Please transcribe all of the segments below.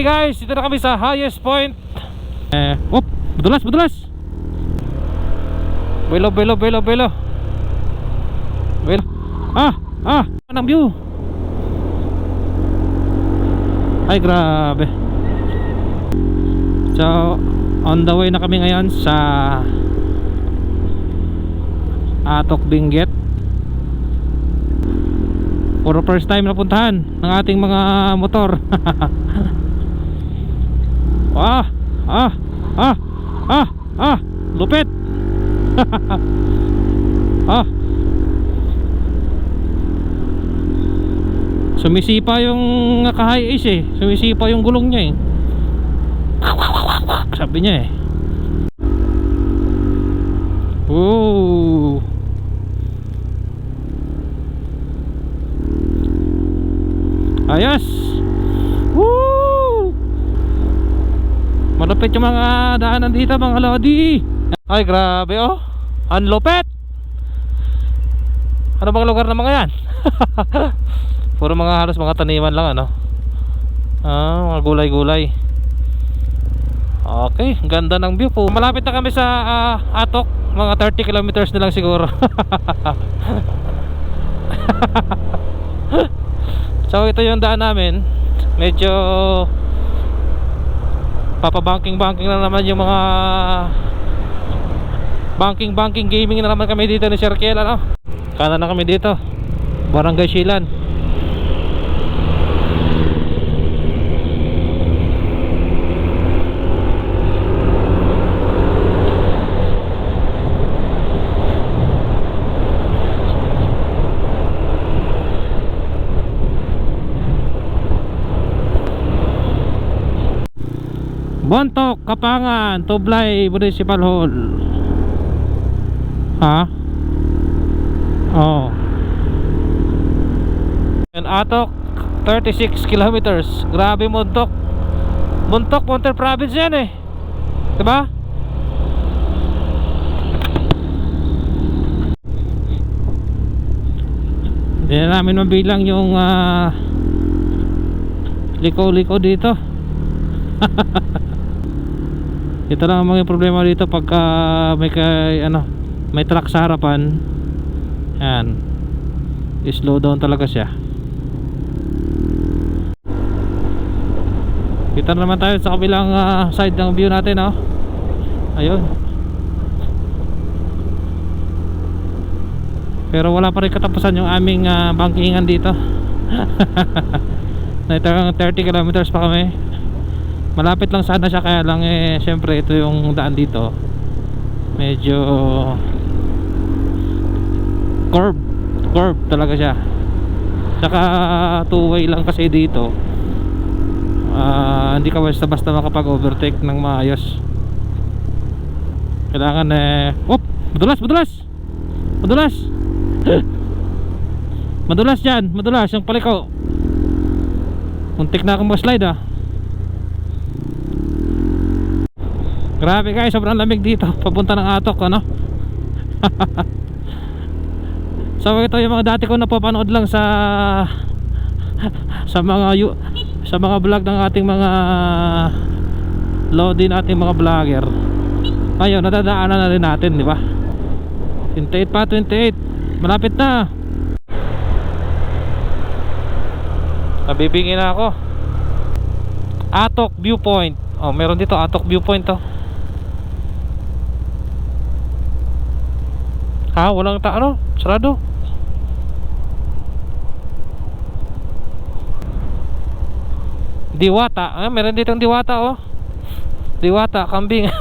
Hey guys, dito na kami sa highest point. Eh, op, madulas, madulas. Belo, belo, belo, belo. Belo. Ah, ah, anong view. Ay, grabe. So, on the way na kami ngayon sa Atok Benguet. Puro first time na puntahan ng ating mga motor. ah, ah, ah, ah, ah, lupit. ah. Sumisipa yung naka-high ace eh. Sumisipa yung gulong niya eh. Sabi niya eh. Ooh. Ayos. Woo! Malupit yung mga daanan dito mga lodi. Ay grabe oh. Ang lupit. Ano bang lugar na mga yan? Puro mga halos mga taniman lang ano. Ah, mga gulay-gulay. Okay, ganda ng view po. Malapit na kami sa ah, Atok, mga 30 kilometers na lang siguro. so ito yung daan namin. Medyo papabanking-banking na naman yung mga banking-banking gaming na naman kami dito ni Sir Kiel ano. Kanan na kami dito. Barangay Silan. Bontok, Kapangan, Tublay Municipal Hall. Ha? Oh. And Atok 36 kilometers. Grabe Montok. Montok, Monter Province yan eh. 'Di ba? Hindi na namin mabilang yung ah, liko-liko dito. Ito lang ang mga problema dito pagka may kay ano, may truck sa harapan. Yan. I-slow down talaga siya. Kita na naman tayo sa kabilang ah, side ng view natin, oh. Ayun. Pero wala pa rin katapusan yung aming uh, bankingan dito. Naitagang 30 kilometers pa kami malapit lang sana siya kaya lang eh syempre ito yung daan dito. Medyo curve curve talaga siya. Saka two way lang kasi dito. Ah, hindi ka basta basta makapag overtake ng maayos. Kailangan eh op madulas madulas! Madulas! Madulas dyan madulas yung paliko muntik na akong slide ah Grabe guys, sobrang lamig dito. Papunta ng Atok, ano? So ito yung mga dati ko napapanood lang sa Sa mga Sa mga vlog ng ating mga Lodi nating mga vlogger. Ngayon, nadadaanan na rin natin, di ba? 28 pa, 28 Malapit na. Nabibingin na ako. Atok Viewpoint. Oh, meron dito Atok Viewpoint to Ha? Walang ta ano? Sarado? Diwata. Ah, meron ditong diwata oh. Diwata, kambing.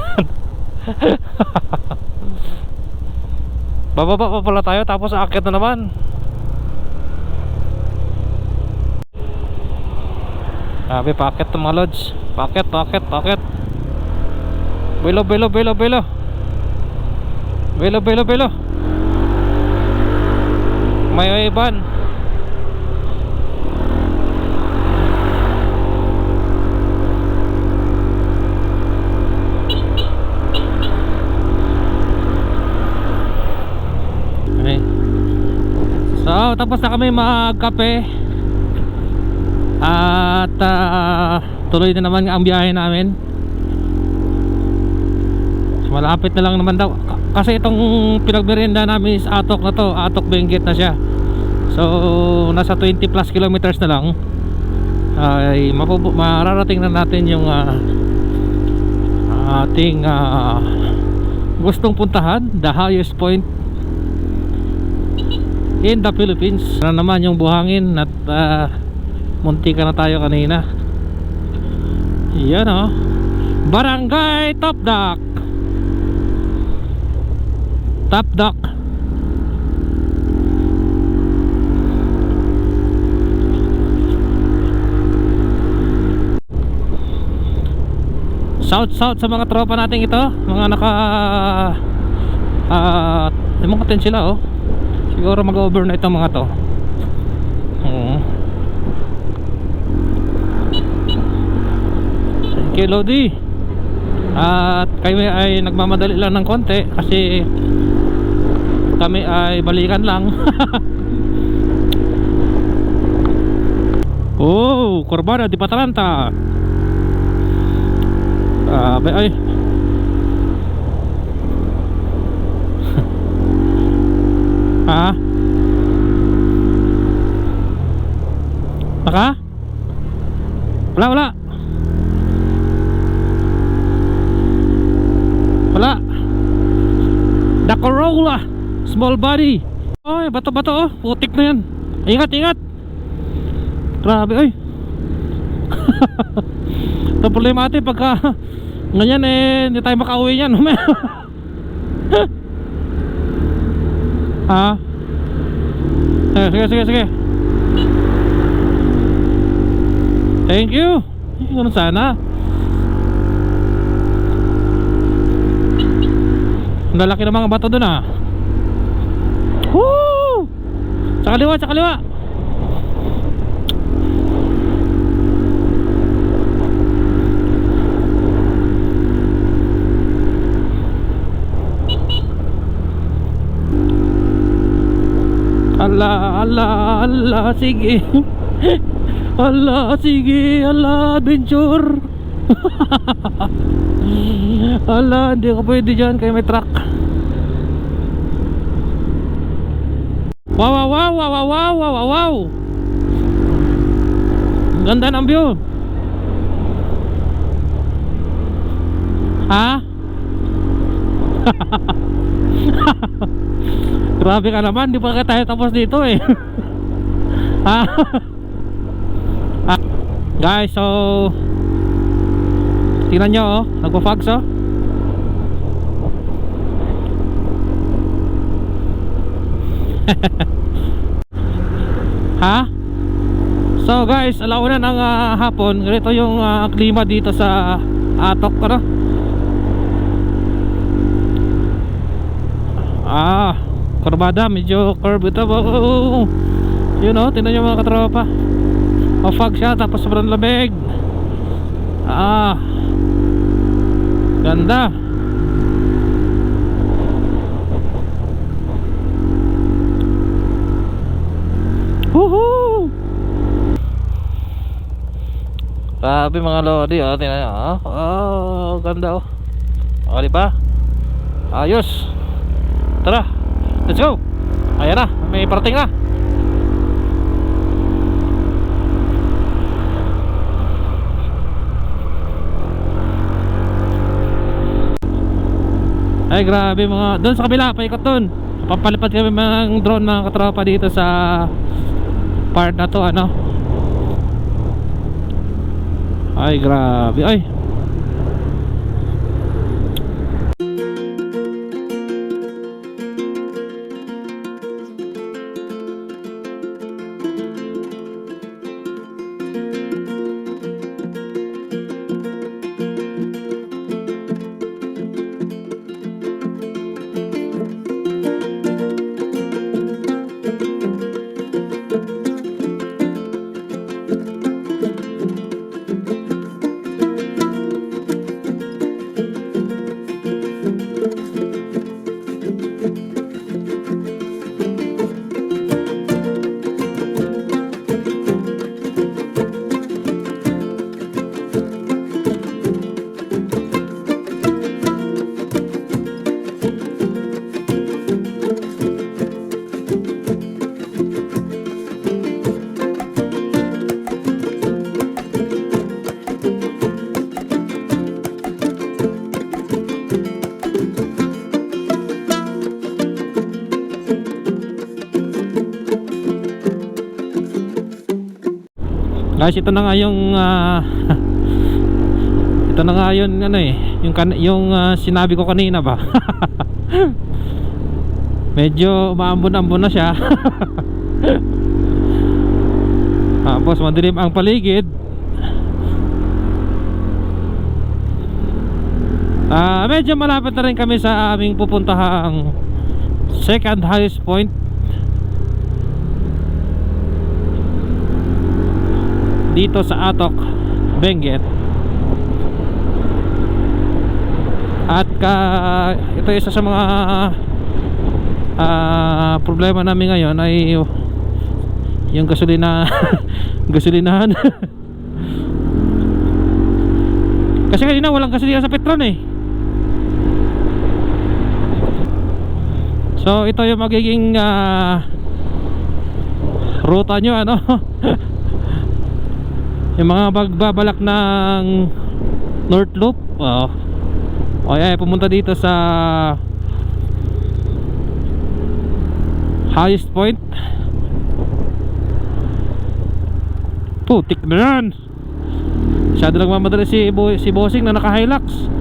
Bababa pa pala tayo tapos aakyat na naman. Sabi, packet to mga lods. Packet, packet, packet. Belo, belo, belo, belo. Belo, belo, belo. May iban. Okay. So, tapos na kami magkape. At ah, tuloy na naman ang biyahe namin malapit na lang naman daw. Kasi itong pinagmerienda namin is Atok na to. Atok Benguet na siya? So nasa 20 plus kilometers na lang. Ay mapupu- mararating na natin yung ah, ating ah, gustong puntahan. The highest point in the Philippines. Na naman yung buhangin at ah, munti ka na tayo kanina. Yan oh. Barangay Top Dock Top Dock South South sa mga tropa nating ito. Mga naka ah uh, mga ten sila oh. Siguro mag-overnight ang mga to. Oo. thank you Lodi. At kami ay nagmamadali lang ng konti kasi kami ay balikan lang oh Corbada di Patalanta Grabe ay. ha? Naka? Small body. Ay, bato-bato oh. Putik na yan. Ingat, ingat. Grabe, ay. Ito problema natin pagka ganyan eh, hindi tayo makauwi niyan. ha? Eh, sige, sige, sige. Thank you. Ganun sana. Ang lalaki ng mga bato doon ah. Woo! Sa kaliwa, sa kaliwa. Ala, ala, ala, sige. Ala, sige, ala, adventure. ala, hindi ka pwede dyan kaya may truck. Wow, wow, wow, wow, wow, wow, wow, wow. Ang ganda ng view. Ha? Grabe ka naman, di pa ka tayo tapos dito eh. ha? Guys, so tingnan nyo oh, nagpa-fogs oh. ha? So guys, alauna ng ah, hapon, ganito yung ah, klima dito sa Atok ano? Ah, kurbada, medyo curve ito. Oh, yun oh, tingnan nyo mga katropa. O-fog siya, tapos sobrang lamig. Ah, ganda. Woohoo! Grabe mga lodi, oh, tingnan nyo, oh. Oh, ganda, oh. O, di ba? Ayos. Tara, let's go. Ayan na, may parating na. Ay grabe mga doon sa kabila paikot doon papalipad kami ng drone mga katropa dito sa part na to ano ay grabe. Ay Guys, ito na nga yung ah, ito na nga yun ano eh, yung yung ah, sinabi ko kanina ba. Medyo umaambon-ambon na siya. Tapos madilim ang paligid. Ah, medyo malapit na rin kami sa aming pupuntahang second highest point. Dito sa Atok, Benguet. At ka ito isa sa mga ah, problema namin ngayon ay yung gasolina gasolinahan. Kasi kanina walang gasolina sa Petron eh. So ito yung magiging ah, ruta nyo ano Yung mga bagbabalak ng North Loop oh. O ay pumunta dito sa Highest point Putik na yan Masyado lang mamadali si, Bo si Bossing na naka Hilux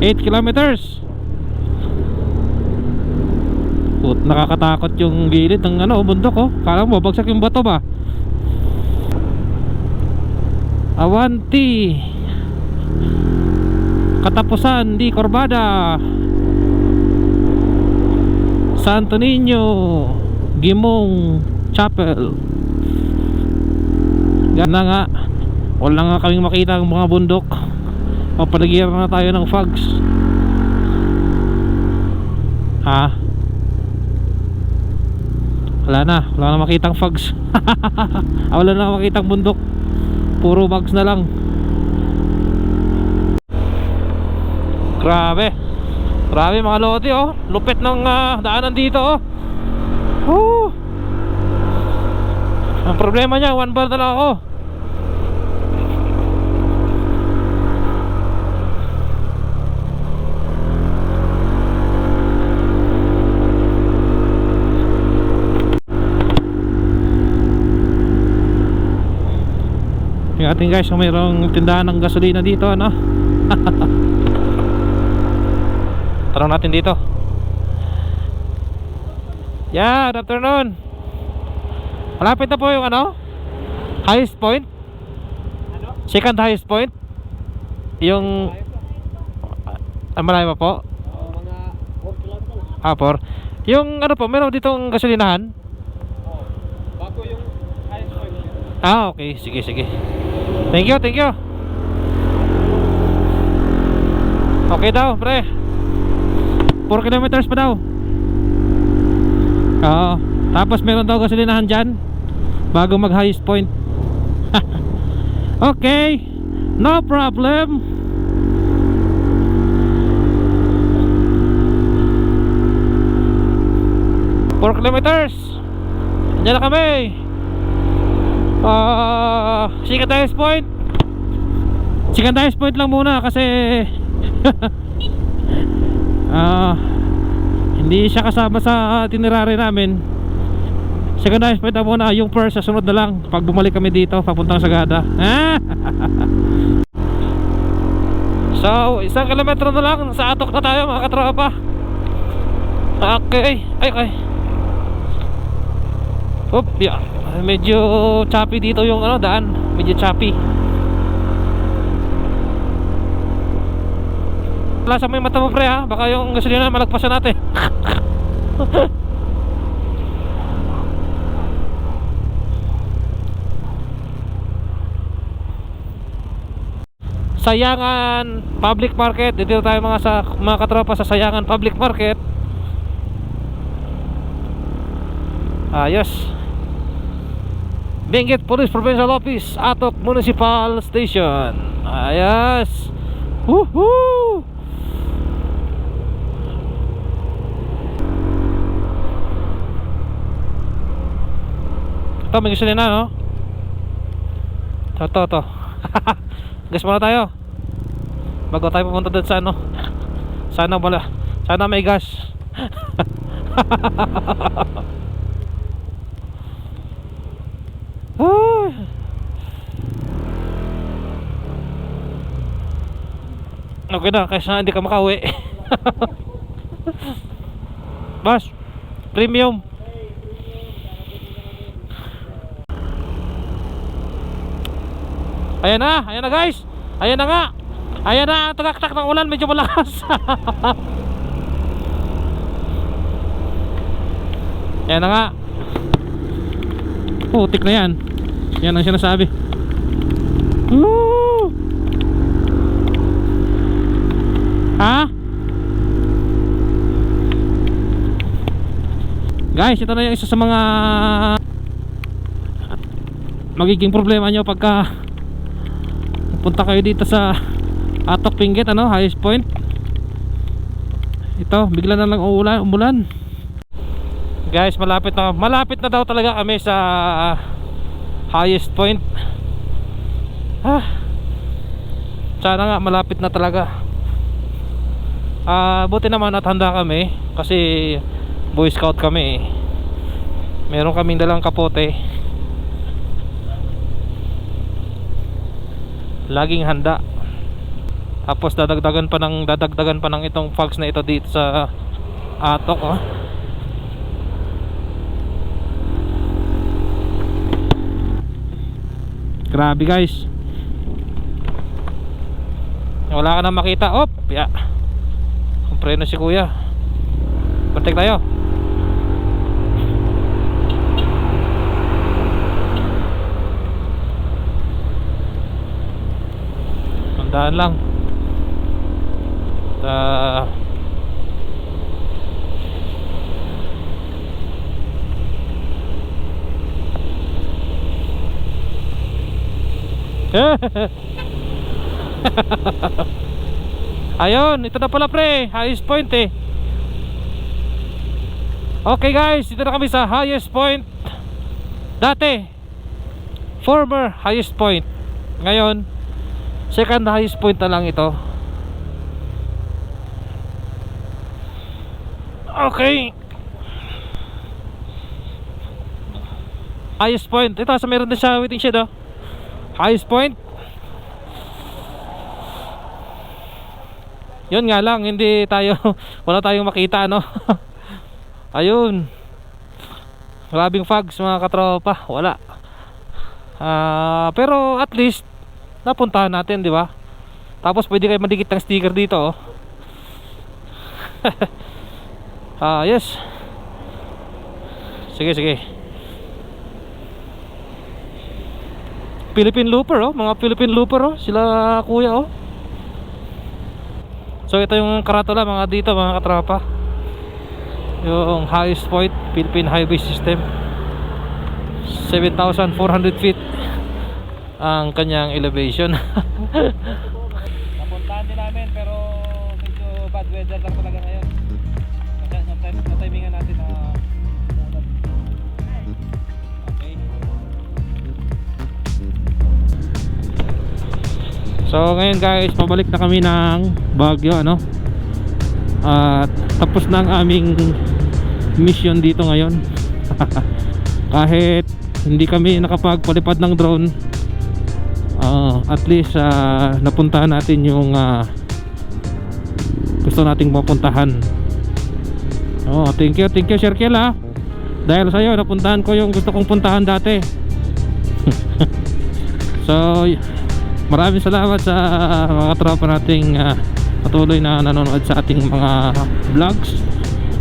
8 kilometers Put, nakakatakot yung gilid ng ano, bundok oh. Kala mo bagsak yung bato ba? Awanti. Katapusan di Corbada. Santo Niño, Gimong Chapel. Gana nga. Wala nga kaming makita ang mga bundok. Papalagyan na tayo ng fogs. Ha? Wala na, wala na makitang fogs. Ah, wala na makitang bundok. Puro bugs na lang. Grabe. Grabe mga lote oh. Lupit ng ah, daanan dito oh. Woo! Ang problema niya, one bar na lang ako. Yung ating guys, kung mayroong tindahan ng gasolina dito, ano? Tanong natin dito. Yeah, good afternoon. Malapit na po yung ano? Highest point? Second highest point? Yung... Ah, malayo pa po? mga 4 kilometers. Ah, por. Yung ano po, meron ditong gasolinahan? Oh, bago yung highest point. Ah, okay. Sige, sige. Thank you, thank you. Okay daw, pre. 4 kilometers pa daw. Oo. Tapos meron daw gasolinahan dyan. Bago mag highest point. okay. No problem. Four kilometers. Diyan na kami. Ah, second highest point. Second highest point lang muna kasi ah hindi siya kasama sa itinerary namin. Second highest point na muna, yung first sa sunod na lang pag bumalik kami dito papuntang Sagada. So, isang kilometro na lang sa atok na tayo mga katropa. Okay. Ay, ay. Oop, yeah. Medyo choppy dito yung ano, daan. Medyo choppy. Lasa mo yung mata mo pre ha. Baka yung gasolina malagpasan natin. Sayangan Public Market. Dito tayo mga sa mga katropa sa Sayangan Public Market. Ayos. Benguet Police Provincial Office, Atok Municipal Station. Ayos. Woohoo! Ito, may gusto na, no? Ito, ito, ito. Gas muna tayo. Bago tayo pumunta doon sa ano. Sana wala. Sana may gas. Ay. Okay na, kaysa hindi ka makauwi. Boss, premium. Ayan na, ayan na guys. Ayan na nga. Ayan na ang tagaktak ng ulan, medyo malakas. ayan na nga. Putik na yan. Yan ang sinasabi. Woo! Ha? Guys, ito na yung isa sa mga magiging problema nyo pagka punta kayo dito sa Atok Pinggit, ano, highest point. Ito, bigla na lang uulan, umulan. Guys, malapit na malapit na daw talaga kami sa highest point. Ah. Sana nga malapit na talaga. Ah, buti naman at handa kami kasi Boy Scout kami. eh. Meron kaming dalang kapote. Laging handa. Tapos dadagdagan pa ng dadagdagan pa ng itong fogs na ito dito sa atok oh. Grabe guys. Wala ka na makita. Op, ya. Preno si kuya. Kontek tayo. Tandaan lang. Ta Ayun, ito na pala pre, highest point eh. Okay guys, dito na kami sa highest point. Dati, former highest point. Ngayon, second highest point na lang ito. Okay. Highest point. Ito, sa meron din siya waiting shed oh. Highest point. Yun nga lang, hindi tayo, wala tayong makita, no? Ayun. Grabing fogs mga katropa, wala. Ah, pero at least napuntahan natin, di ba? Tapos pwede kayo madikit ng sticker dito, oh. ah, yes. Sige, sige. Philippine Looper, oh. Mga Philippine Looper, oh. Sila kuya, oh. So ito yung karatula mga dito mga katropa. Yung highest point Philippine Highway System. 7,400 feet Ang kanyang elevation. Napuntahan din namin pero medyo bad weather lang talaga ngayon. So ngayon guys Pabalik na kami ng Baguio ano? At tapos na ang aming Mission dito ngayon. Kahit Hindi kami nakapagpalipad ng drone ah, At least ah, Napuntahan natin yung ah, Gusto nating mapuntahan. Oh, thank you, thank you Sir Kiel ha Dahil sa'yo, napuntahan ko yung gusto kong puntahan dati. So, maraming salamat sa mga tropa nating ah, patuloy na nanonood sa ating mga vlogs